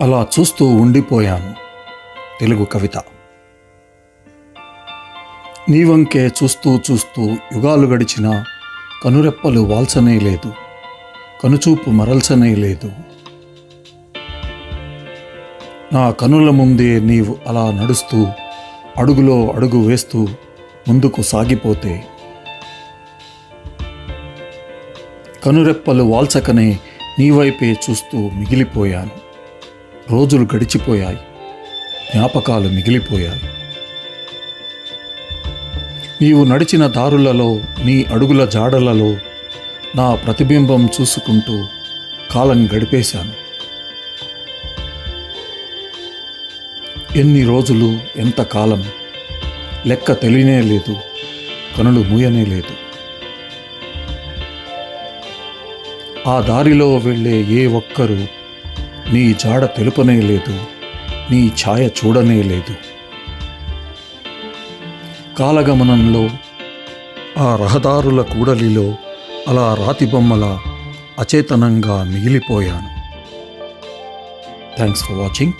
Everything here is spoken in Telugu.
అలా చూస్తూ ఉండిపోయాను. తెలుగు కవిత. నీ వంకే చూస్తూ చూస్తూ యుగాలు గడిచినా కనురెప్పలు వాల్చనే లేదు. కనుచూపు మరల్చనే లేదు. నా కనుల ముందే నీవు అలా నడుస్తూ అడుగులో అడుగు వేస్తూ ముందుకు సాగిపోతే కనురెప్పలు వాల్చకనే నీ వైపే చూస్తూ మిగిలిపోయాను. రోజులు గడిచిపోయాయి. జ్ఞాపకాలు మిగిలిపోయాయి. నీవు నడిచిన దారులలో నీ అడుగుల జాడలలో నా ప్రతిబింబం చూసుకుంటూ కాలం గడిపేశాను. ఎన్ని రోజులు ఎంత కాలం? లెక్క తెలియనే లేదు కనులు మూయనే లేదు. ఆ దారిలో వెళ్ళే ఏ ఒక్కరూ నీ జాడ తెలుపనే లేదు నీ ఛాయ చూడనే లేదు. కాలగమనంలో ఆ రహదారుల కూడలిలో అలా రాతి బొమ్మల అచేతనంగా మిగిలిపోయాను. Thanks for watching